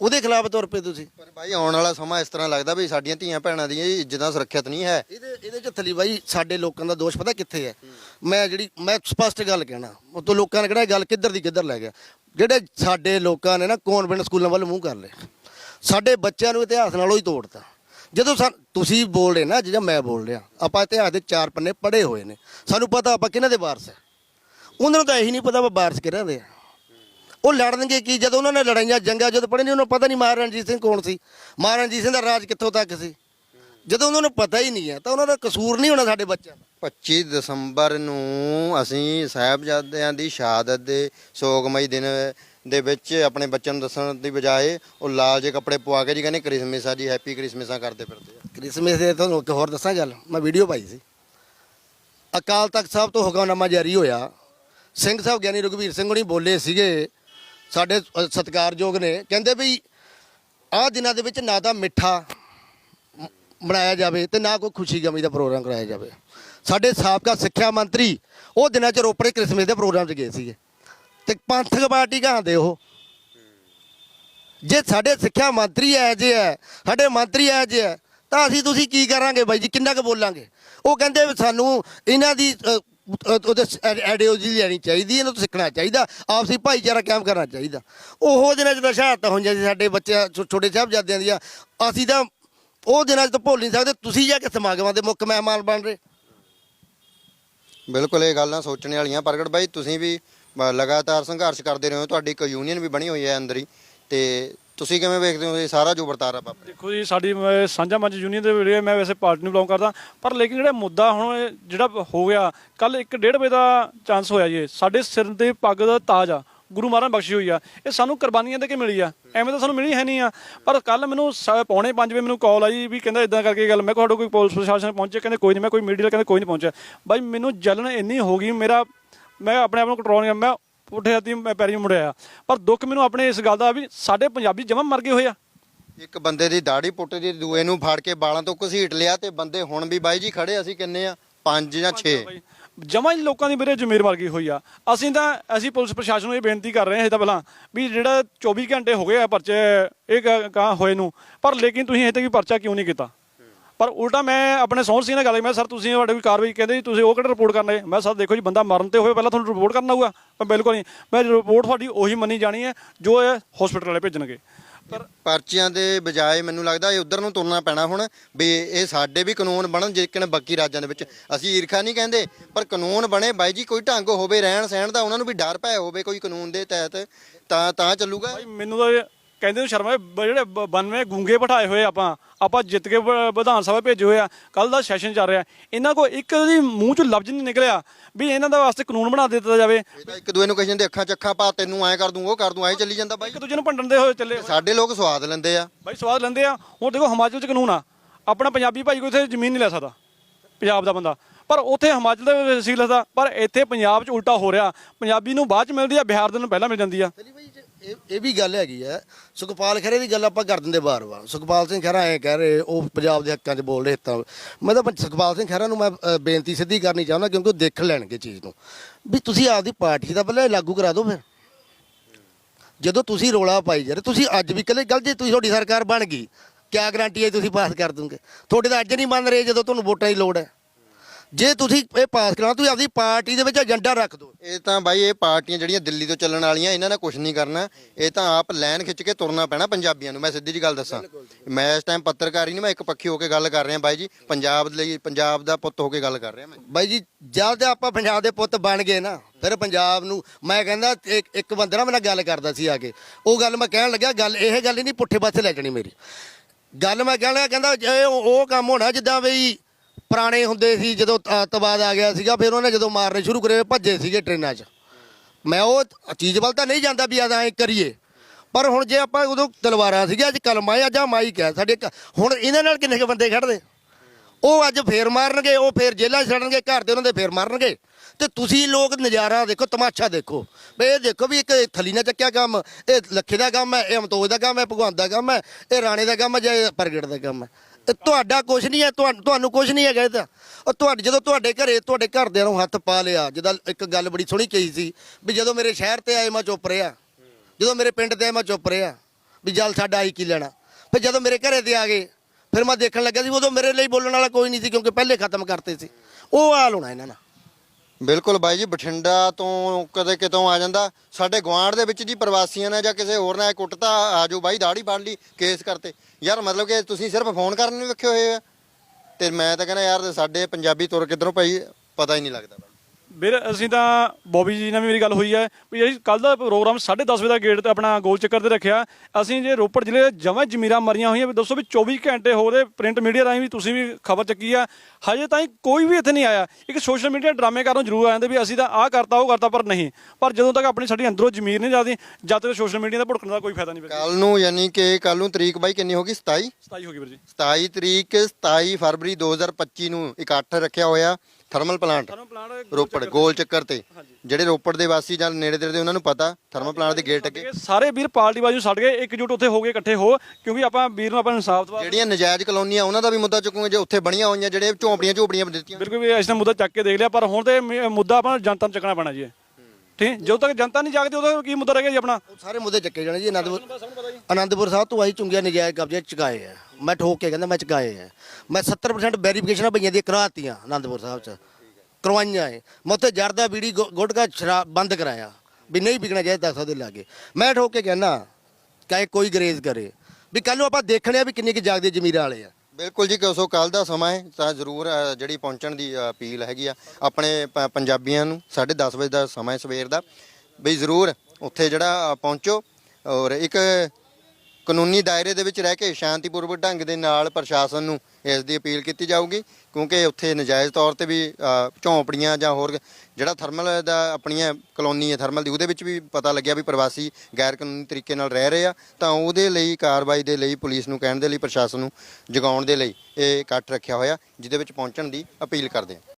ਉਹਦੇ ਖਿਲਾਫ ਤੁਰ ਪਏ ਤੁਸੀਂ। ਪਰ ਭਾਈ ਆਉਣ ਵਾਲਾ ਸਮਾਂ ਇਸ ਤਰ੍ਹਾਂ ਲੱਗਦਾ ਵੀ ਸਾਡੀਆਂ ਧੀਆਂ ਭੈਣਾਂ ਦੀਆਂ ਇੱਜ਼ਤਾਂ ਸੁਰੱਖਿਅਤ ਨਹੀਂ ਹੈ। ਇਹਦੇ ਇਹਦੇ ਚ ਥਲੀ ਬਾਈ ਸਾਡੇ ਲੋਕਾਂ ਦਾ ਦੋਸ਼ ਪਤਾ ਕਿੱਥੇ ਹੈ? ਮੈਂ ਜਿਹੜੀ ਮੈਂ ਸਪਸ਼ਟ ਗੱਲ ਕਹਿਣਾ ਉਹ ਤੋਂ ਲੋਕਾਂ ਨੇ ਕਿਹੜਾ ਗੱਲ ਕਿੱਧਰ ਦੀ ਕਿੱਧਰ ਲੈ ਗਿਆ। ਜਿਹੜੇ ਸਾਡੇ ਲੋਕਾਂ ਨੇ ਨਾ ਕੌਨਵੈਂਟ ਸਕੂਲਾਂ ਵੱਲ ਮੂੰਹ ਕਰ ਲਿਆ ਸਾਡੇ ਬੱਚਿਆਂ ਨੂੰ ਇਤਿਹਾਸ ਨਾਲੋਂ ਹੀ ਤੋੜਤਾ। ਜਦੋਂ ਸਾ- ਤੁਸੀਂ ਬੋਲ ਰਹੇ ਨਾ ਜਿਹੜਾ ਮੈਂ ਬੋਲ ਰਿਹਾ, ਆਪਾਂ ਇਤਿਹਾਸ ਦੇ ਚਾਰ ਪੰਨੇ ਪੜ੍ਹੇ ਹੋਏ ਨੇ। ਸਾਨੂੰ ਪਤਾ ਆਪਾਂ ਕਿਹਨਾਂ ਦੇ ਵਾਰਸ ਹੈ। ਉਹਨਾਂ ਨੂੰ ਤਾਂ ਇਹੀ ਨਹੀਂ ਪਤਾ ਆਪਾਂ ਵਾਰਸ ਕਿਹਨਾਂ ਦੇ ਆ। ਉਹ ਲੜਨਗੇ ਕੀ? ਜਦੋਂ ਉਹਨਾਂ ਨੇ ਲੜਾਈਆਂ, ਜੰਗਾਂ, ਜਦੋਂ ਪੜ੍ਹੇ ਨਹੀਂ ਉਹਨਾਂ ਨੂੰ ਪਤਾ ਨਹੀਂ ਮਹਾਰਾਜਾ ਰਣਜੀਤ ਸਿੰਘ ਕੌਣ ਸੀ। ਮਹਾਰਾਜਾ ਰਣਜੀਤ ਸਿੰਘ ਦਾ ਰਾਜ ਕਿੱਥੋਂ ਤੱਕ ਸੀ? ਜਦੋਂ ਉਹਨਾਂ ਨੂੰ ਪਤਾ ਹੀ ਨਹੀਂ ਹੈ, ਤਾਂ ਉਹਨਾਂ ਦਾ ਕਸੂਰ ਨਹੀਂ ਹੋਣਾ ਸਾਡੇ ਬੱਚਿਆਂ ਦਾ। 25 ਦਸੰਬਰ ਨੂੰ ਅਸੀਂ ਸਾਹਿਬਜ਼ਾਦਿਆਂ ਦੀ ਸ਼ਹਾਦਤ ਦੇ ਸੋਗਮਈ ਦਿਨ ਦੇ ਵਿੱਚ ਆਪਣੇ ਬੱਚਿਆਂ ਨੂੰ ਦੱਸਣ ਦੀ ਬਜਾਏ ਉਹ ਲਾਲ ਜੇ ਕੱਪੜੇ ਪਵਾ ਕੇ ਜੀ ਕਹਿੰਦੇ ਕ੍ਰਿਸਮਸ ਆ ਜੀ ਹੈਪੀ ਕ੍ਰਿਸਮਸਾਂ ਕਰਦੇ ਫਿਰਦੇ ਆ। ਕ੍ਰਿਸਮਸ ਦੇ ਤੁਹਾਨੂੰ ਇੱਕ ਹੋਰ ਦੱਸਾਂ ਗੱਲ, ਮੈਂ ਵੀਡੀਓ ਪਾਈ ਸੀ। ਅਕਾਲ ਤਖਤ ਸਾਹਿਬ ਤੋਂ ਹੁਕਮਨਾਮਾ ਜਾਰੀ ਹੋਇਆ। ਸਿੰਘ ਸਾਹਿਬ ਗਿਆਨੀ ਰਘਵੀਰ ਸਿੰਘ ਹੁਣੀ ਬੋਲੇ ਸੀਗੇ, ਸਾਡੇ ਸਤਿਕਾਰਯੋਗ ਨੇ। ਕਹਿੰਦੇ ਵੀ ਆਹ ਦਿਨਾਂ ਦੇ ਵਿੱਚ ਨਾ ਤਾਂ ਮਿੱਠਾ ਬਣਾਇਆ ਜਾਵੇ ਤੇ ਨਾ ਕੋਈ ਖੁਸ਼ੀ ਗਮੀ ਦਾ ਪ੍ਰੋਗਰਾਮ ਕਰਾਇਆ ਜਾਵੇ। ਸਾਡੇ ਸਾਬਕਾ ਸਿੱਖਿਆ ਮੰਤਰੀ ਉਹ ਦਿਨਾਂ 'ਚ ਰੋਪੜੇ ਕ੍ਰਿਸਮਸ ਦੇ ਪ੍ਰੋਗਰਾਮ 'ਚ ਗਏ ਸੀਗੇ। ਤੇ ਪੰਥਕ ਪਾਰਟੀ ਕਹਾਂਦੇ ਉਹ। ਜੇ ਸਾਡੇ ਸਿੱਖਿਆ ਮੰਤਰੀ ਐ ਜੇ ਹੈ, ਸਾਡੇ ਮੰਤਰੀ ਐ ਜੇ ਹੈ, ਤਾਂ ਅਸੀਂ ਤੁਸੀਂ ਕੀ ਕਰਾਂਗੇ ਬਾਈ ਜੀ? ਕਿੰਨਾ ਕੁ ਬੋਲਾਂਗੇ? ਉਹ ਕਹਿੰਦੇ ਸਾਨੂੰ ਇਹਨਾਂ ਦੀ ਉਹਦੇ ਆਈਡੀਓਲੋਜੀ ਲੈਣੀ ਚਾਹੀਦੀ, ਇਹਨਾਂ ਤੋਂ ਸਿੱਖਣਾ ਚਾਹੀਦਾ, ਆਪਸੀ ਭਾਈਚਾਰਾ ਕਾਇਮ ਕਰਨਾ ਚਾਹੀਦਾ। ਉਹ ਦਿਨਾਂ 'ਚ ਤਾਂ ਸ਼ਹਾਦਤਾਂ ਹੋਈਆਂ ਸੀ ਸਾਡੇ ਬੱਚੇ ਛੋਟੇ ਸਾਹਿਬਜ਼ਾਦਿਆਂ ਦੀਆਂ। ਅਸੀਂ ਤਾਂ ਉਹ ਦਿਨਾਂ 'ਚ ਤਾਂ ਭੁੱਲ ਨਹੀਂ ਸਕਦੇ, ਤੁਸੀਂ ਜਾ ਕੇ ਸਮਾਗਮਾਂ ਦੇ ਮੁੱਖ ਮਹਿਮਾਨ ਬਣ ਰਹੇ। ਬਿਲਕੁਲ, ਇਹ ਗੱਲਾਂ ਸੋਚਣ ਵਾਲੀਆਂ ਪ੍ਰਗਟ ਬਾਈ, ਤੁਸੀਂ ਵੀ ਬ- ਲਗਾਤਾਰ ਸੰਘਰਸ਼ ਕਰਦੇ ਰਹੇ ਹੋ, ਤੁਹਾਡੀ ਇੱਕ ਯੂਨੀਅਨ ਵੀ ਬਣੀ ਹੋਈ ਹੈ ਅੰਦਰ ਹੀ, ਤੇ ਤੁਸੀਂ ਕਿਵੇਂ ਵੇਖਦੇ ਹੋ ਇਹ ਸਾਰਾ ਜੋ ਵਰਤਾਰਾ ਵਾਪਰਿਆ ਦੇਖੋ ਜੀ, ਸਾਡੀ ਮੈਂ, ਸਾਂਝਾ ਮੰਚ ਯੂਨੀਅਨ ਦੇ ਵੇਲੇ ਮੈਂ ਵੈਸੇ ਪਾਰਟੀ ਨੂੰ ਬਿਲੋਂਗ ਕਰਦਾ, ਪਰ ਲੇਕਿਨ ਜਿਹੜਾ ਮੁੱਦਾ ਹੁਣ ਇਹ ਜਿਹੜਾ ਹੋ ਗਿਆ ਕੱਲ 1.5 ਵਜੇ ਦਾ ਚਾਂਸ ਹੋਇਆ ਜੀ ਇਹ। ਸਾਡੇ ਸਿਰ ਤੇ ਪੱਗ ਦਾ ਤਾਜ ਆ, ਗੁਰੂ ਮਹਾਰਾਜ ਨੇ ਬਖਸ਼ੀ ਹੋਈ ਆ। ਇਹ ਸਾਨੂੰ ਕੁਰਬਾਨੀਆਂ ਦੇ ਕੇ ਮਿਲੀ ਆ, ਐਵੇਂ ਤਾਂ ਸਾਨੂੰ ਮਿਲੀ ਹੈ ਨਹੀਂ ਆ। ਪਰ ਕੱਲ ਮੈਨੂੰ ਸ- ਪੌਣੇ 5 ਵਜੇ ਮੈਨੂੰ ਕਾਲ ਆਈ ਵੀ ਕਹਿੰਦਾ ਇਦਾਂ ਕਰਕੇ ਗੱਲ, ਮੈਂ ਕਿਹਾ ਤੁਹਾਡੇ ਕੋਈ ਪੁਲਿਸ ਪ੍ਰਸ਼ਾਸਨ ਪਹੁੰਚੇ, ਕਹਿੰਦੇ ਕੋਈ ਨਹੀਂ, ਮੈਂ ਕੋਈ ਮੀਡੀਆ ਕਹਿੰਦੇ ਕੋਈ ਨਹੀਂ ਪਹੁੰਚਿਆ। ਬਾਈ, ਮੈਨੂੰ ਜਲਨ ਇੰਨੀ ਹੋ ਗਈ, ਮੇਰਾ ਮੈਂ ਆਪਣੇ ਆਪ ਨੂੰ ਕੰਟਰੋਲ ਨਹੀਂ ਮੈਂ ਉੱਠਿਆ ਤੀ ਮੈਂ ਪੈਰੀ ਮੁੜਿਆ। ਪਰ ਦੁੱਖ ਮੈਨੂੰ ਆਪਣੇ ਇਸ ਗੱਲ ਦਾ ਵੀ ਸਾਡੇ ਪੰਜਾਬੀ ਜਮਾਂ ਮਰ ਗਏ ਹੋਏ ਆ। ਇੱਕ ਬੰਦੇ ਦੀ ਦਾੜੀ ਪੁੱਟ ਦੀ ਦੂਏ ਨੂੰ ਫਾੜ ਕੇ ਬਾਲਾਂ ਤੋਂ ਘਸੀਟ ਲਿਆ ਤੇ ਬੰਦੇ ਹੁਣ ਵੀ ਬਾਈ ਜੀ ਖੜੇ ਅਸੀਂ ਕਿੰਨੇ ਆ? ਪੰਜ ਜਾਂ 6 ਜਮਾਂ ਹੀ ਲੋਕਾਂ ਦੀ ਮੇਰੇ ਜ਼ਮੀਰ ਮਰ ਗਈ ਹੋਈ ਆ। ਅਸੀਂ ਤਾਂ ਅਸੀਂ ਪੁਲਿਸ ਪ੍ਰਸ਼ਾਸਨ ਨੂੰ ਇਹ ਬੇਨਤੀ ਕਰ ਰਹੇ ਹਾਂ ਇਹ ਤਾਂ ਪਹਿਲਾਂ ਵੀ ਜਿਹੜਾ 24 ਘੰਟੇ ਹੋ ਗਏ ਆ ਪਰਚੇ ਇਹ ਕਾ ਹੋਏ ਨੂੰ। ਪਰ ਲੇਕਿਨ ਤੁਸੀਂ ਹਜੇ ਤੱਕ ਵੀ ਪਰਚਾ ਕਿਉਂ ਨਹੀਂ ਕੀਤਾ? ਪਰ ਉਲਟਾ ਮੈਂ ਆਪਣੇ ਸੌਰ ਸਿੰਘ ਨਾਲ ਗੱਲ ਮੈਂ ਸਰ ਤੁਸੀਂ ਤੁਹਾਡੇ ਕੋਈ ਕਾਰਵਾਈ ਕਹਿੰਦੇ ਜੀ ਤੁਸੀਂ ਉਹ ਕਿਹੜਾ ਰਿਪੋਰਟ ਕਰਨਾ? ਮੈਂ ਸਰ ਦੇਖੋ ਜੀ ਬੰਦਾ ਮਰਨ ਤੇ ਹੋਏ ਪਹਿਲਾਂ ਤੁਹਾਨੂੰ ਰਿਪੋਰਟ ਕਰਨਾ ਹੋਊਗਾ ਪਰ ਬਿਲਕੁਲ ਨਹੀਂ। ਮੈਂ ਰਿਪੋਰਟ ਤੁਹਾਡੀ ਉਹੀ ਮੰਨੀ ਜਾਣੀ ਹੈ ਜੋ ਇਹ ਹਸਪੀਟਲ ਵਾਲੇ ਭੇਜਣਗੇ। ਪਰ ਪਰਚੀਆਂ ਦੇ ਬਜਾਏ ਮੈਨੂੰ ਲੱਗਦਾ ਇਹ ਉਧਰ ਨੂੰ ਤੁਰਨਾ ਪੈਣਾ ਹੁਣ ਵੀ ਇਹ ਸਾਡੇ ਵੀ ਕਾਨੂੰਨ ਬਣਨ ਜਿੱਕਣ ਬਾਕੀ ਰਾਜਾਂ ਦੇ ਵਿੱਚ। ਅਸੀਂ ਈਰਖਾ ਨਹੀਂ ਕਹਿੰਦੇ ਪਰ ਕਾਨੂੰਨ ਬਣੇ ਬਾਈ ਜੀ ਕੋਈ ਢੰਗ ਹੋਵੇ ਰਹਿਣ ਸਹਿਣ ਦਾ ਉਹਨਾਂ ਨੂੰ ਵੀ ਡਰ ਭੈ ਹੋਵੇ ਕੋਈ ਕਾਨੂੰਨ ਦੇ ਤਹਿਤ ਤਾਂ ਤਾਂ ਚੱਲੂਗਾ। ਮੈਨੂੰ ਤਾਂ ਕਹਿੰਦੇ ਨੂੰ ਸ਼ਰਮ ਜਿਹੜੇ ਬ- 92 ਗੂੰਗੇ ਬਿਠਾਏ ਹੋਏ ਆਪਾਂ ਆਪਾਂ ਜਿੱਤ ਕੇ ਵਿਧਾਨ ਸਭਾ ਭੇਜੇ ਹੋਏ ਆ ਕੱਲ ਦਾ ਸੈਸ਼ਨ ਚੱਲ ਰਿਹਾ। ਇਹਨਾਂ ਕੋ ਇੱਕ ਦੀ ਮੂੰਹ ਚ ਲਫ਼ਜ਼ ਨਹੀਂ ਨਿਕਲਿਆ ਵੀ ਇਹਨਾਂ ਦਾ ਵਾਸਤੇ ਕਾਨੂੰਨ ਬਣਾ ਦਿੱਤਾ ਜਾਵੇ। ਇੱਕ ਦੂਏ ਨੂੰ ਕਹੀ ਜਾਂਦੇ ਅੱਖਾਂ ਚੱਖਾਂ ਪਾ ਤੈਨੂੰ ਐਂ ਕਰ ਦੂੰ ਉਹ ਕਰ ਦੂੰ ਐਂ ਚੱਲੀ ਜਾਂਦਾ ਬਾਈ। ਇੱਕ ਦੂਜੇ ਨੂੰ ਭੰਡਣ ਦੇ ਹੋਏ ਚੱਲੇ। ਸਾਡੇ ਲੋਕ ਸਵਾਦ ਲੈਂਦੇ ਆ। ਭਾਈ ਸਵਾਦ ਲੈਂਦੇ ਆ। ਹੁਣ ਦੇਖੋ ਹਿਮਾਚਲ ਚ ਕਾਨੂੰਨ ਆ। ਆਪਣਾ ਪੰਜਾਬੀ ਭਾਈ ਕੋਈ ਇੱਥੇ ਜ਼ਮੀਨ ਨਹੀਂ ਲੈ ਸਕਦਾ ਪੰਜਾਬ ਦਾ ਬੰਦਾ। ਪਰ ਉੱਥੇ ਹਿਮਾਚਲ ਦੇ ਵਿੱਚ ਸੀ ਲਿਖਦਾ ਪਰ ਇੱਥੇ ਪੰਜਾਬ 'ਚ ਉਲਟਾ ਹੋ ਰਿਹਾ। ਪੰਜਾਬੀ ਨੂੰ ਬਾਅਦ 'ਚ ਮਿਲਦੀ ਆ ਬਿਹਾਰ ਦੇ ਨੂੰ ਪਹਿਲਾਂ ਮਿਲ ਜਾਂਦੀ ਆ। ਬਈ ਇਹ ਇਹ ਵੀ ਗੱਲ ਹੈਗੀ ਆ। ਸੁਖਪਾਲ ਖਹਿਰੇ ਦੀ ਗੱਲ ਆਪਾਂ ਕਰ ਦਿੰਦੇ ਬਾਰ-ਬਾਰ ਸੁਖਪਾਲ ਸਿੰਘ ਖਹਿਰਾ ਐ ਕਹਿ ਰਹੇ ਉਹ ਪੰਜਾਬ ਦੇ ਹੱਕਾਂ 'ਚ ਬੋਲ ਰਹੇ ਤਾਂ ਮੈਂ ਤਾਂ ਪੰ- ਸੁਖਪਾਲ ਸਿੰਘ ਖਹਿਰਾ ਨੂੰ ਮੈਂ ਅ, ਬੇਨਤੀ ਸਿੱਧੀ ਕਰਨੀ ਚਾਹੁੰਦਾ ਕਿਉਂਕਿ ਉਹ ਦੇਖ ਲੈਣਗੇ ਚੀਜ਼ ਨੂੰ। ਵੀ ਤੁਸੀਂ ਆਪਦੀ ਪਾਰਟੀ ਦਾ ਪਹਿਲਾਂ ਇਹ ਲਾਗੂ ਕਰਾ ਦਿਓ ਫਿਰ। ਜਦੋਂ ਤੁਸੀਂ ਰੋਲਾ ਪਾਈ ਜਾ ਰਹੇ ਤੁਸੀਂ ਅੱਜ ਵੀ ਕੱਲੇ ਗੱਲ ਜੇ ਤੁਸੀਂ ਤੁਹਾਡੀ ਸਰਕਾਰ ਬਣ ਗਈ ਕਿਆ ਗਾਰੰਟੀ ਹੈ ਤੁਸੀਂ ਪਾਸ ਕਰ ਦੋਗੇ? ਤੁਹਾਡੇ ਤਾਂ ਅੱਜ ਨਹੀਂ ਮੰਨ ਰਹੇ ਜਦੋਂ ਤੁਹਾਨੂੰ ਵੋਟਾਂ ਦੀ ਲੋੜ ਹੈ। ਜੇ ਤੁਸੀਂ ਇਹ ਪਾਸ ਕਰਾਉਣਾ ਤੁਸੀਂ ਆਪਦੀ ਪਾਰਟੀ ਦੇ ਵਿੱਚ ਏਜੰਡਾ ਰੱਖ ਦਿਓ। ਇਹ ਤਾਂ ਬਾਈ ਇਹ ਪਾਰਟੀਆਂ ਜਿਹੜੀਆਂ ਦਿੱਲੀ ਤੋਂ ਚੱਲਣ ਵਾਲੀਆਂ ਇਹਨਾਂ ਨੇ ਕੁਝ ਨਹੀਂ ਕਰਨਾ। ਇਹ ਤਾਂ ਆਪ ਲਾਈਨ ਖਿੱਚ ਕੇ ਤੁਰਨਾ ਪੈਣਾ ਪੰਜਾਬੀਆਂ ਨੂੰ। ਮੈਂ ਸਿੱਧੀ ਜੀ ਗੱਲ ਦੱਸਾਂ। ਮੈਂ ਇਸ ਟਾਈਮ ਪੱਤਰਕਾਰੀ ਨਹੀਂ ਮੈਂ ਇੱਕ ਪੱਖੀ ਹੋ ਕੇ ਗੱਲ ਕਰ ਰਿਹਾ ਬਾਈ ਜੀ। ਪੰਜਾਬ ਲਈ ਪੰਜਾਬ ਦਾ ਪੁੱਤ ਹੋ ਕੇ ਗੱਲ ਕਰ ਰਿਹਾ ਮੈਂ। ਬਾਈ ਜੀ ਜਦ ਆਪਾਂ ਪੰਜਾਬ ਦੇ ਪੁੱਤ ਬਣ ਗਏ ਨਾ ਫਿਰ ਪੰਜਾਬ ਨੂੰ ਮੈਂ ਕਹਿੰਦਾ ਇੱਕ ਇੱਕ ਬੰਦਾ ਨਾ ਮੇਰੇ ਨਾਲ ਗੱਲ ਕਰਦਾ ਸੀ ਆ ਕੇ। ਉਹ ਗੱਲ ਮੈਂ ਕਹਿਣ ਲੱਗਿਆ ਗੱਲ ਇਹ ਗੱਲ ਹੀ ਨਹੀਂ ਪੁੱਠੇ ਪਾਸੇ ਲੈ ਜਾਣੀ ਮੇਰੀ। ਗੱਲ ਮੈਂ ਕਹਿਣ ਲੱਗਾ ਕਹਿੰਦਾ ਇਹ ਉਹ ਉਹ ਕੰਮ ਹੋਣਾ ਜਿੱਦਾਂ ਬਈ ਪੁਰਾਣੇ ਹੁੰਦੇ ਸੀ ਜਦੋਂ ਤਬਾਦ ਆ ਗਿਆ ਸੀਗਾ, ਫਿਰ ਉਹਨੇ ਜਦੋਂ ਮਾਰਨੇ ਸ਼ੁਰੂ ਕਰੇ ਭੱਜੇ ਸੀਗੇ ਟ੍ਰੇਨਾਂ 'ਚ। ਮੈਂ ਉਹ ਚੀਜ਼ ਵੱਲ ਤਾਂ ਨਹੀਂ ਜਾਂਦਾ ਵੀ ਆਦਾ ਐ ਕਰੀਏ। ਪਰ ਹੁਣ ਜੇ ਆਪਾਂ ਉਦੋਂ ਤਲਵਾਰਾਂ ਸੀਗੀਆਂ, ਅੱਜ ਕਲਮਾਂ ਆ ਜਾਂ ਮਾਈਕ ਹੈ ਸਾਡੇ ਘ- ਹੁਣ ਇਹਨਾਂ ਨਾਲ ਕਿੰਨੇ ਕੁ ਬੰਦੇ ਖੜਦੇ ਉਹ ਅੱਜ ਫੇਰ ਮਾਰਨਗੇ, ਉਹ ਫੇਰ ਜੇਲ੍ਹਾਂ 'ਚ ਛੱਡਣਗੇ ਘਰ ਦੇ ਉਹਨਾਂ ਦੇ ਫੇਰ ਮਾਰਨਗੇ। ਤੇ ਤੁਸੀਂ ਲੋਕ ਨਜ਼ਾਰਾ ਦੇਖੋ, ਤਮਾਸ਼ਾ ਦੇਖੋ। ਵੀ ਇਹ ਦੇਖੋ ਵੀ ਇੱਕ ਥਲੀ ਨਾਲ ਚੱਕਿਆ ਕੰਮ, ਇਹ ਲੱਖੇ ਦਾ ਕੰਮ ਹੈ, ਇਹ ਅਮਤੋਜ ਦਾ ਕੰਮ ਹੈ ਭਗਵਾਨ ਦਾ ਕੰਮ ਹੈ, ਇਹ ਰਾਣੇ ਦਾ ਕੰਮ ਹੈ ਜਾਂ ਪ੍ਰਗਟ ਦਾ ਕੰਮ ਹੈ। ਇਹ ਤੁਹਾਡਾ ਕੁਝ ਨਹੀਂ ਹੈ, ਤੁਹਾਨੂੰ ਤੁਹਾਨੂੰ ਕੁਝ ਨਹੀਂ ਹੈਗਾ ਇਹਦਾ ਉਹ ਤੁਹਾਡੇ ਜਦੋਂ ਤੁਹਾਡੇ ਘਰੇ ਤੁਹਾਡੇ ਘਰਦਿਆਂ ਨੂੰ ਹੱਥ ਪਾ ਲਿਆ ਜਿਹਦਾ ਇੱਕ ਗੱਲ ਬੜੀ ਸੋਹਣੀ ਕਹੀ ਸੀ ਵੀ ਜਦੋਂ ਮੇਰੇ ਸ਼ਹਿਰ ਤੇ ਆਏ ਮੈਂ ਚੁੱਪ ਰਿਹਾ। ਜਦੋਂ ਮੇਰੇ ਪਿੰਡ ਤੇ ਆਏ ਮੈਂ ਚੁੱਪ ਰਿਹਾ ਵੀ ਜਲ ਸਾਡਾ ਆਈ ਕੀ ਲੈਣਾ। ਫਿਰ ਜਦੋਂ ਮੇਰੇ ਘਰੇ ਤੇ ਆ ਗਏ, ਫਿਰ ਮੈਂ ਦੇਖਣ ਲੱਗਾ ਸੀ ਉਦੋਂ ਮੇਰੇ ਲਈ ਬੋਲਣ ਵਾਲਾ ਕੋਈ ਨਹੀਂ ਸੀ ਕਿਉਂਕਿ ਪਹਿਲੇ ਖਤਮ ਕਰਤੇ ਸੀ। ਉਹ ਹਾਲ ਹੋਣਾ ਇਹਨਾਂ ਨਾਲ। ਬਿਲਕੁਲ ਬਾਈ ਜੀ, ਬਠਿੰਡਾ ਤੋਂ ਕਦੇ ਕਿਤੋਂ ਆ ਜਾਂਦਾ। ਸਾਡੇ ਗਵਾਂਢ ਦੇ ਵਿੱਚ ਜੀ ਪ੍ਰਵਾਸੀਆਂ ਨੇ ਜਾਂ ਕਿਸੇ ਹੋਰ ਨੇ ਕੁੱਟਤਾ, ਆਜੋ ਬਾਈ ਦਾੜੀ ਫੜ ਲਈ, ਕੇਸ ਕਰਤੇ। ਯਾਰ ਮਤਲਬ ਕਿ ਤੁਸੀਂ ਸਿਰਫ ਫੋਨ ਕਰਨ ਨੂੰ ਵੇਖੇ ਹੋਏ ਆ? ਤੇ ਮੈਂ ਤਾਂ ਕਹਿੰਦਾ ਯਾਰ, ਸਾਡੇ ਪੰਜਾਬੀ ਤੁਰ ਕਿੱਧਰੋਂ ਭਾਈ ਪਤਾ ਹੀ ਨਹੀਂ ਲੱਗਦਾ। ਵੀਰ ਅਸੀਂ ਤਾਂ ਬੋਬੀ ਜੀ ਨਾਲ ਵੀ ਮੇਰੀ ਗੱਲ ਹੋਈ ਹੈ ਵੀ ਅਸੀਂ ਕੱਲ ਦਾ ਪ੍ਰੋਗਰਾਮ 10:30 ਵਜੇ ਦਾ ਗੇਟ ਤੇ ਆਪਣਾ ਗੋਲ ਚੱਕਰ ਤੇ ਰੱਖਿਆ ਅਸੀਂ ਜੇ ਰੋਪੜ ਜ਼ਿਲ੍ਹੇ ਦੇ ਜਮਾਂ ਜ਼ਮੀਰਾਂ ਮਰੀਆਂ ਹੋਈਆਂ ਵੀ ਦੱਸੋ ਵੀ 24 ਘੰਟੇ ਹੋ ਗਏ ਪ੍ਰਿੰਟ ਮੀਡੀਆ ਰਾਹੀਂ ਵੀ ਤੁਸੀਂ ਵੀ ਖਬਰ ਚੱਕੀ ਆ। ਹਜੇ ਤਾਈਂ ਕੋਈ ਵੀ ਇੱਥੇ ਨਹੀਂ ਆਇਆ। ਇੱਕ ਸੋਸ਼ਲ ਮੀਡੀਆ ਡਰਾਮੇ ਕਰਨ ਨੂੰ ਜ਼ਰੂਰ ਆ ਜਾਂਦੇ ਵੀ ਅਸੀਂ ਤਾਂ ਆਹ ਕਰਤਾ ਉਹ ਕਰਤਾ ਪਰ ਨਹੀਂ। ਪਰ ਜਦੋਂ ਤੱਕ ਆਪਣੀ ਸਾਡੀ ਅੰਦਰੋਂ ਜ਼ਮੀਰ ਨਹੀਂ ਜਾਂਦੀ ਜਦ ਤੱਕ ਸੋਸ਼ਲ ਮੀਡੀਆ ਦਾ ਭੁੜਕਣ ਦਾ ਕੋਈ ਫਾਇਦਾ ਨਹੀਂ ਵੀਰ ਕੱਲ ਨੂੰ ਯਾਨੀ ਕਿ ਕੱਲ ਨੂੰ ਤਰੀਕ ਬਾਈ ਕਿੰਨੀ ਹੋ ਗਈ? 27 27 ਹੋ ਗਈ ਵੀਰ ਜੀ। 27 ਤਰੀਕ 27 ਫਰਵਰੀ 2025 ਨੂੰ ਇਕੱਠ ਰੱਖਿਆ ਹੋਇਆ। ਥਰਮਲ ਪਲਾਂਟ ਰੋਪੜ ਗੋਲ ਚੱਕਰ ਤੇ। ਜਿਹੜੇ ਰੋਪੜ ਦੇ ਵਾਸੀ ਜਾਂ ਨੇੜੇ ਤੇੜੇ ਦੇ ਉਹਨਾਂ ਨੂੰ ਪਤਾ ਥਰਮਲ ਪਲਾਂਟ ਦੇ ਗੇਟ ਅੱਗੇ। ਸਾਰੇ ਵੀਰ ਪਾਰਟੀ ਬਾਜੂ ਛੱਡ ਗਏ ਇੱਕਜੁੱਟ ਉੱਥੇ ਹੋ ਗਏ ਇਕੱਠੇ ਹੋ ਕਿਉਂਕਿ ਆਪਾਂ ਵੀਰ ਨੂੰ ਆਪਾਂ ਇਨਸਾਫ ਦਵਾ ਜਿਹੜੀਆਂ ਨਜਾਇਜ਼ ਕਲੋਨੀਆਂ ਉਹਨਾਂ ਦਾ ਵੀ ਮੁੱਦਾ ਚੁੱਕੂਗੇ ਜੇ ਉੱਥੇ ਬਣੀਆਂ ਹੋਈਆਂ ਜਿਹੜੇ ਝੋਂਪੜੀਆਂ ਝੋਪੜੀਆਂ ਦਿੱਤੀਆਂ। ਬਿਲਕੁਲ ਵੀ ਅਸੀਂ ਤਾਂ ਮੁੱਦਾ ਚੱਕ ਕੇ ਦੇਖ ਲਿਆ ਪਰ ਹੁਣ ਤੇ ਮੁੱਦਾ ਆਪਾਂ ਜਨਤਾ ਨੂੰ ਚੱਕਣਾ ਪੈਣਾ ਜੀ। ਠੀਕ? ਜਦੋਂ ਤੱਕ ਜਨਤਾ ਨਹੀਂ ਜਾਗਦੀ ਉਦੋਂ ਕੀ ਮੁੱਦਾ ਰਹਿ ਗਿਆ ਜੀ ਆਪਣਾ? ਸਾਰੇ ਮੁੱਦੇ ਚੱਕੇ ਜਾਣੇ ਜੀ ਆਨੰਦਪੁਰ ਆਨੰਦਪੁਰ ਸਾਹਿਬ ਤੋਂ ਆਈ ਚੁੰਗੀਆਂ ਨਜਾਇਜ਼ ਕਬਜ਼ੇ ਚੁਕਾਏ ਆ। ਮੈਂ ਠੋਕ ਕੇ ਕਹਿੰਦਾ ਮੈਂ ਚੁਕਾਏ ਆ। ਮੈਂ 70% ਵੈਰੀਫਿਕੇਸ਼ਨਾਂ ਭਈਆਂ ਦੀਆਂ ਕਰਾਤੀਆਂ ਆਨੰਦਪੁਰ ਸਾਹਿਬ ਚ। ਕਰਵਾਈਆਂ ਏ। ਮੈਂ ਉੱਥੇ ਜਰਦਾ ਬੀੜੀ ਗੁ- ਗੁਟਕਾ ਸ਼ਰਾਬ ਬੰਦ ਕਰਾਇਆ। ਵੀ ਨਹੀਂ ਵਿਕਣਾ ਚਾਹੀਦਾ ਦਸ ਦੇ ਲਾਗੇ। ਮੈਂ ਠੋਕ ਕੇ ਕਹਿੰਦਾ ਕਹੇ ਕੋਈ ਗਰੇਜ਼ ਕਰੇ। ਵੀ ਕੱਲ ਨੂੰ ਆਪਾਂ ਦੇਖਣੇ ਆ ਵੀ ਕਿੰਨੇ ਕਿ ਜਾਗਦੇ ਜ਼ਮੀਰਾਂ ਵਾਲੇ ਆ। ਬਿਲਕੁਲ ਜੀ ਕਿਉਂਕਿ ਕੱਲ ਦਾ ਸਮਾਂ ਹੈ ਤਾਂ ਜ਼ਰੂਰ ਅ, ਜਿਹੜੀ ਪਹੁੰਚਣ ਦੀ ਅ, ਅਪੀਲ ਹੈਗੀ ਆ। ਆਪਣੇ ਪ- ਪੰਜਾਬੀਆਂ ਨੂੰ 10:30 ਵਜੇ ਦਾ ਸਮਾਂ ਹੈ ਸਵੇਰ ਦਾ। ਬਈ ਜ਼ਰੂਰ ਉੱਥੇ ਜਿਹੜਾ ਅ, ਪਹੁੰਚੋ। ਔਰ ਇੱਕ ਕਾਨੂੰਨੀ ਦਾਇਰੇ ਦੇ ਵਿੱਚ ਰਹਿ ਕੇ ਸ਼ਾਂਤੀਪੂਰਵਕ ਢੰਗ ਦੇ ਨਾਲ ਪ੍ਰਸ਼ਾਸਨ ਨੂੰ ਇਸ ਦੀ ਅਪੀਲ ਕੀਤੀ ਜਾਊਗੀ ਕਿਉਂਕਿ ਉੱਥੇ ਨਜਾਇਜ਼ ਤੌਰ ਤੇ ਵੀ ਅ, ਝੌਂਪੜੀਆਂ ਜਾਂ ਹੋਰ ਜਿਹੜਾ ਥਰਮਲ ਦਾ ਆਪਣੀਆਂ ਕਲੋਨੀ ਹੈ ਥਰਮਲ ਦੀ ਉਹਦੇ ਵਿੱਚ ਵੀ ਪਤਾ ਲੱਗਿਆ ਵੀ ਪ੍ਰਵਾਸੀ ਗੈਰ ਕਾਨੂੰਨੀ ਤਰੀਕੇ ਨਾਲ ਰਹਿ ਰਹੇ ਆ ਤਾਂ ਉਹਦੇ ਲਈ ਕਾਰਵਾਈ ਦੇ ਲਈ ਪੁਲਿਸ ਨੂੰ ਕਹਿਣ ਦੇ ਲਈ ਪ੍ਰਸ਼ਾਸਨ ਨੂੰ ਜਗਾਉਣ ਦੇ ਲਈ ਇਹ ਇਕੱਠ ਰੱਖਿਆ ਹੋਇਆ ਜਿਹਦੇ ਵਿੱਚ ਪਹੁੰਚਣ ਦੀ ਅਪੀਲ ਕਰਦੇ ਹਾਂ